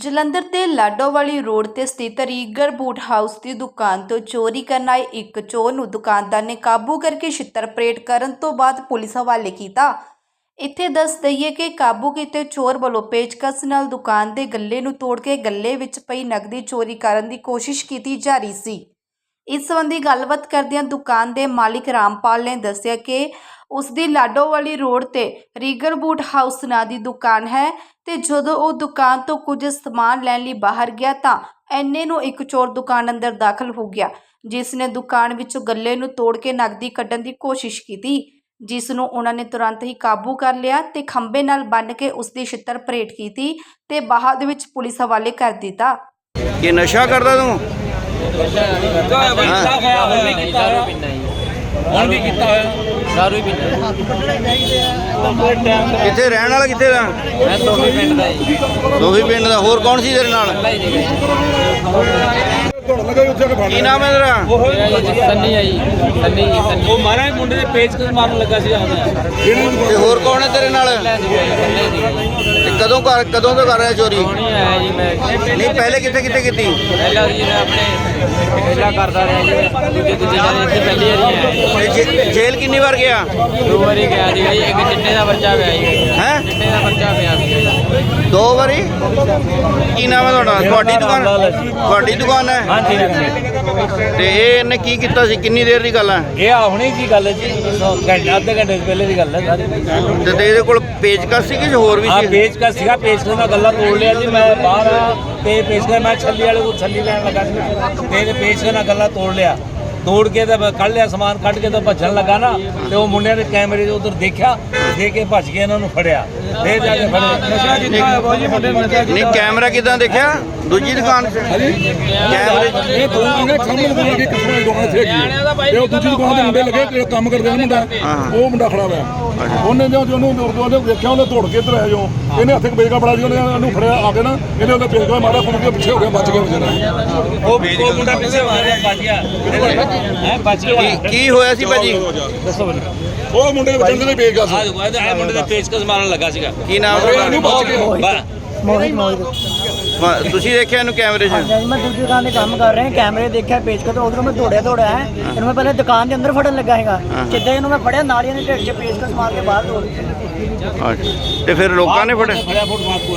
ਜਲੰਧਰ ਦੇ ਲਾਡੋਵਾਲੀ ਰੋਡ ਤੇ ਸਥਿਤ ਰੀਗਰ ਬੂਟ ਹਾਊਸ ਦੀ ਦੁਕਾਨ ਤੋਂ ਚੋਰੀ ਕਰਨ ਆਏ ਇੱਕ ਚੋਰ ਨੂੰ ਦੁਕਾਨਦਾਰ ਨੇ ਕਾਬੂ ਕਰਕੇ ਛਿੱਤਰ ਪਰੇਡ ਕਰਨ ਤੋਂ ਬਾਅਦ ਪੁਲਿਸ ਹਵਾਲੇ ਕੀਤਾ। ਇੱਥੇ ਦੱਸ ਦਈਏ ਕਿ ਕਾਬੂ ਕੀਤੇ ਚੋਰ ਵੱਲੋਂ ਪੇਚਕਸ ਨਾਲ ਦੁਕਾਨ ਦੇ ਗੱਲੇ ਨੂੰ ਤੋੜ ਕੇ ਗੱਲੇ ਵਿੱਚ ਪਈ ਨਕਦੀ ਚੋਰੀ ਕਰਨ ਦੀ ਕੋਸ਼ਿਸ਼ ਕੀਤੀ ਜਾ ਰਹੀ ਸੀ। ਇਸ ਸੰਬੰਧੀ ਗੱਲਬਾਤ ਕਰਦਿਆਂ ਦੁਕਾਨ ਦੇ ਮਾਲਿਕ ਰਾਮਪਾਲ ਨੇ ਦੱਸਿਆ ਕਿ ਉਸ ਦੀ ਲਾਡੋਵਾਲੀ ਰੋਡ ਤੇ ਰੀਗਰ ਬੂਟ ਹਾਊਸ ਨਾਂ ਦੀ ਦੁਕਾਨ ਹੈ ਤੇ ਜਦੋਂ ਉਹ ਦੁਕਾਨ ਤੋਂ ਕੁਝ ਸਮਾਨ ਲੈਣ ਲਈ ਬਾਹਰ ਗਿਆ ਤਾਂ ਐਨੇ ਨੂੰ ਇੱਕ ਚੋਰ ਦੁਕਾਨ ਅੰਦਰ ਦਾਖਲ ਹੋ ਗਿਆ ਜਿਸ ਨੇ ਦੁਕਾਨ ਵਿੱਚੋਂ ਗੱਲੇ ਨੂੰ ਤੋੜ ਕੇ ਨਕਦੀ ਕੱਢਣ ਦੀ ਕੋਸ਼ਿਸ਼ ਕੀਤੀ ਜਿਸ ਨੂੰ ਉਹਨਾਂ ਨੇ ਤੁਰੰਤ ਹੀ ਕਾਬੂ ਕਰ ਲਿਆ ਤੇ ਖੰਬੇ ਨਾਲ ਬੰਨ੍ਹ ਕੇ ਉਸ ਦੀ ਛਿੱਤਰ ਪਰੇਡ ਕੀਤੀ ਤੇ ਬਾਅਦ ਵਿੱਚ ਪੁਲਿਸ ਹਵਾਲੇ ਕਰ ਦਿੱਤਾ। ਇਹ ਨਸ਼ਾ ਕਰਦਾ ਤੂੰ? ਵੀ ਕੀਤਾ ਹੋਇਆ ਹੁਣ ਵੀ ਕੀਤਾ ਹੋਇਆ? ਦਾਰੂ ਹੀ ਪੀਂਦਾ। ਕਿੱਥੇ ਰਹਿਣ ਵਾਲਾ ਕਿੱਥੇ ਦਾ? ਮੈਂ ਤੋਹੀ ਪਿੰਡ ਦਾ ਜੀ। ਦੋਹੀ ਪਿੰਡ ਦਾ ਹੋਰ ਕੌਣ ਸੀ ਤੇਰੇ ਨਾਲ? ਪਹਿਲਾਂ ਹੀ ਜੀ ਕੀ ਨਾਮ ਹੈ ਤੇਰਾ? ਸੰਨੀ ਆ ਜੀ। ਸੰਨੀ ਉਹ ਮਾਰਾ ਮੁੰਡੇ ਦੇ ਪੇਚ ਮਾਰਨ ਲੱਗਾ ਸੀ ਉਹਦਾ ਤੇ ਹੋਰ ਕੌਣ ਹੈ ਤੇਰੇ ਨਾਲ? ਪਹਿਲਾਂ ਜੀ। ਕਦੋਂ ਕਰ ਕਦੋਂ ਤੋਂ ਕਰ ਰਿਹਾ ਚੋਰੀ? ਹੁਣ ਹੀ ਆਇਆ ਜੀ ਮੈਂ? ਨਹੀਂ ਪਹਿਲੇ ਕਿੱਥੇ ਕਿੱਥੇ ਕੀਤੀ? ਪਹਿਲਾਂ ਜੀ ਮੈਂ ਆਪਣੇ ਪਹਿਲਾਂ ਕਰਦਾ ਰਿਹਾ ਜੀ। ਦੂਜੇ ਦੂਜੇ ਜਣੇ ਇੱਥੇ ਪਹਿਲੀ ਵਾਰੀ ਆਇਆ ਜੇ- ਜੇਲ੍ਹ ਕਿੰਨੀ ਵਾਰ ਗਿਆ? ਦੋ ਵਾਰੀ ਗਿਆ ਜੀ। ਇੱਕ ਚਿੱਟੇ ਦਾ ਬੱਚਾ ਪਿਆ ਜੀ। ਹੈ? ਦੋ ਵਾਰੀ? ਕੀ ਨਾਮ ਹੈ ਤੁਹਾਡਾ? ਤੁਹਾਡੀ ਦੁਕਾਨ ਤੁਹਾਡੀ ਦੁਕਾਨ ਹੈ? ਹਾਂਜੀ ਤੇ ਇਹ ਇਹਨੇ ਕੀ ਕੀਤਾ ਸੀ? ਕਿੰਨੀ ਦੇਰ ਦੀ ਗੱਲ ਹੈ? ਇਹ ਆ ਹੁਣੀ ਕੀ ਗੱਲ ਹੈ ਜੀ? ਘੰਟੇ ਅੱਧੇ ਘੰਟੇ ਪਹਿਲੇ ਦੀ ਗੱਲ ਹੈ ਸਾਰੀ। ਤੇ ਤੇ ਇਹਦੇ ਕੋਲ ਪੇਚਕਸ ਸੀ ਕਿ ਹੋਰ ਵੀ ਆ ਸੀ? ਸੀਗਾ ਪੇਚ ਕਾ ਗੱਲਾਂ ਤੋੜ ਲਿਆ ਜੀ। ਮੈਂ ਬਾਹਰ ਆ ਤੇ ਪੇਚ ਕਾ ਮੈਂ ਛੱਲੀ ਵਾਲੇ ਕੋਲ ਛੱਲੀ ਲੈਣ ਲੱਗਾ ਸੀ। ਤੇ ਇਹਦੇ ਪੇਚ ਕਾ ਗੱਲਾਂ ਤੋੜ ਲਿਆ। ਤੋੜ ਕੇ ਤੇ ਕੱਢ ਲਿਆ ਸਮਾਨ ਕੱਢ ਕੇ ਤਾਂ ਭੱਜਣ ਲੱਗਾ ਨਾ ਤੇ ਉਹ ਮੁੰਡਿਆਂ ਨੇ ਕੈਮਰੇ ਦੇ ਉਧਰ ਦੇਖਿਆ ਦੇ ਕੇ ਭੱਜ ਕੇ ਇਹਨਾਂ ਨੂੰ ਫੜਿਆ ਫੇਰ ਜਾ ਕੇ ਫੜਿਆ ਨਸ਼ਾ ਕੀਤਾ ਹੋਇਆ ਬਾਜੀ ਮੁੰਡੇ ਨੂੰ ਨਹੀਂ ਕੈਮਰਾ ਕਿਦਾਂ ਦੇਖਿਆ? ਦੂਜੀ ਦੁਕਾਨ? ਕੈਮਰੇ 'ਚ ਇਹ ਦੋ ਮੁੰਡੇ ਸਾਹਮਣੇ ਦੁਕਾਨ ਲੱਗੇ ਕਿਸਮੇ ਦੁਕਾਨ ਇੱਥੇ ਹੈਗੀ ਇਹ ਉਹ ਦੂਜੀ ਦੁਕਾਨ ਦੇ ਮੁੰਡੇ ਲੱਗੇ ਜਿਹੜੇ ਕੰਮ ਕਰਦੇ ਨੇ ਮੁੰਡਾ। ਉਹ ਮੁੰਡਾ ਖੜਾ ਹੋਇਆ। ਉਹਨੇ ਜੋ ਉਹਨੂੰ ਉਹਨੇ ਵੇਖਿਆ ਉਹਨੇ ਤੋੜ ਕੇ ਇੱਧਰ ਆਇਆ ਜੋ। ਇਹਨੇ ਹੱਥ ਬੇਗਾ ਬੜਾ ਜੀ ਉਹਨੇ ਉਹਨੂੰ ਫੜਿਆ ਆ ਕੇ ਨਾ। ਇਹਨੇ ਉਹਦਾ ਬੇਗਾ ਮਾਰਾ ਫੁੱਟ ਕੇ ਪਿੱਛੇ ਹੋ ਗਿਆ ਬਚ ਗਿਆ ਵਿਚਾਰਾ। ਉਹ ਮੁੰਡਾ ਪਿੱਛੇ ਮਾਰਿਆ ਭੱਜ ਗਿਆ। ਹੈ ਗਿਆ ਕੀ ਕੀ ਹੋਇਆ ਸੀ ਭਾਜੀ? ਦੱਸੋ ਉਹ ਮੁੰਡੇ ਦੇ ਬਚਣ ਦੇ ਬੇਗਾ ਆ ਸੀ। ਦੇਖੋ ਇਹ ਮੁੰਡੇ ਦੇ ਪੇਚਕਸ ਮਾਰਨ ਲੱਗਾ ਸੀਗਾ। ਕੀ ਨਾਮ ਇਹਨੂੰ ਤੁਹਾਡਾ? ਬਚ ਗਿਆ। ਬਾ- ਮੋਹਿਤ ਮੋਹਿਤ। ਵਾ- ਤੁਸੀਂ ਦੇਖਿਆ ਇਹਨੂੰ ਕੈਮਰੇ 'ਚ? ਹਾਂਜੀ ਮੈਂ ਦੂਜੀ ਦੁਕਾਨ ਤੇ ਕੰਮ ਕਰ ਰਿਹਾ ਕੈਮਰੇ ਦੇਖਿਆ ਪੇਜ ਕੇ ਤੇ ਉਧਰੋਂ ਮੈਂ ਦੌੜਿਆ ਦੌੜਿਆ ਹੈ। ਇਹਨੂੰ ਮੈਂ ਪਹਿਲੇ ਦੁਕਾਨ ਦੇ ਅੰਦਰ ਫੜਨ ਲੱਗਾ ਹੈਗਾ ਜਿੱਦਾਂ ਇਹਨੂੰ ਮੈਂ ਫੜਿਆ ਨਾਲੀਆਂ ਦੇ ਢਿੱਡ 'ਚ ਕੇ ਮਾਰ ਕੇ ਬਾਹਰ ਦੌੜ ਗਿਆ ਅੱਛਾ। ਤੇ ਫਿਰ ਲੋਕਾਂ ਨੇ ਫੜਿਆ? ਫੜਿਆ ਫੁੱਟ ਮਾਰ ਕੋ।